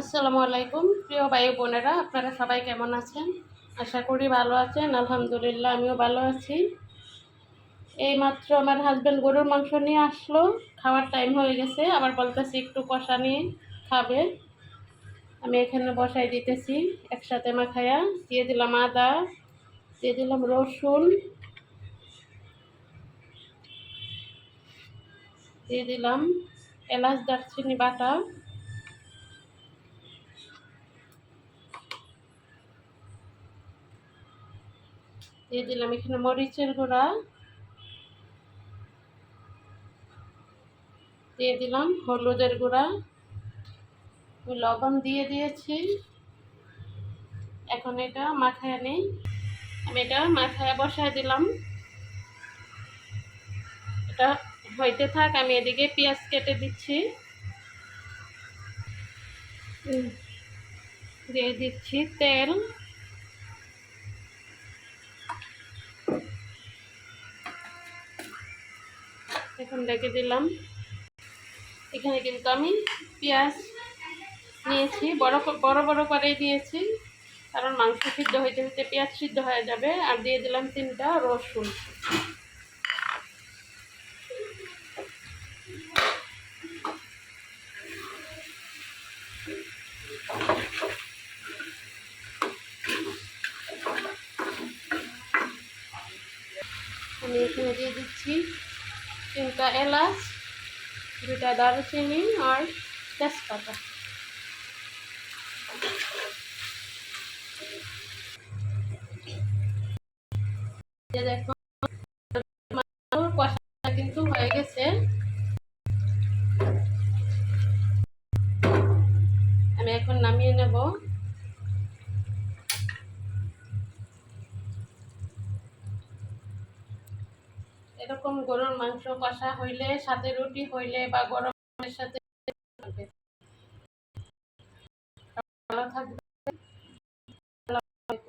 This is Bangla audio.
আসসালামু আলাইকুম। প্রিয় ভাই বোনেরা, আপনারা সবাই কেমন আছেন? আশা করি ভালো আছেন। আলহামদুলিল্লাহ, আমিও ভালো আছি। এইমাত্র আমার হাজব্যান্ড গরুর মাংস নিয়ে আসলো। খাওয়ার টাইম হয়ে গেছে। আবার বলতেছি একটু কষা নিয়ে খাবে। আমি এখানে বসাই দিতেছি একসাথে মাখায়া। দিয়ে দিলাম আদা, দিয়ে দিলাম রসুন। দিয়ে দিলাম এলাচ, দারচিনি, বাটা। দিয়ে দিলাম এখানে মরিচের গুঁড়া। দিয়ে দিলাম হলুদের গুঁড়া। লবণ দিয়ে দিয়েছি। এখন এটা মাথায় নেই। আমি এটা মাথায় বসায় দিলাম। এটা হইতে থাক, আমি এদিকে পেঁয়াজ কেটে দিচ্ছি। দিয়ে দিচ্ছি তেল। এখন ডেকে দিলাম। এখানে কিন্তু আমি পেঁয়াজ নিয়েছি। বড় বড় বড় করেই দিয়েছি। কারণ মাংস সিদ্ধ হইতে হইতে পেঁয়াজ সিদ্ধ হয়ে যাবে। আর দিয়ে দিলাম তিনটা রসুন। আমি এখানে দিয়ে দিচ্ছি তিনটা এলাচ দুটা দারুচিনি আর তেজপাতা। দেখো কষাটা কিন্তু হয়ে গেছে আমি এখন নামিয়ে নেব এরকম গরুর মাংস কষা হইলে সাথে রুটি হইলে বা গরমের সাথে ভালো থাকবে।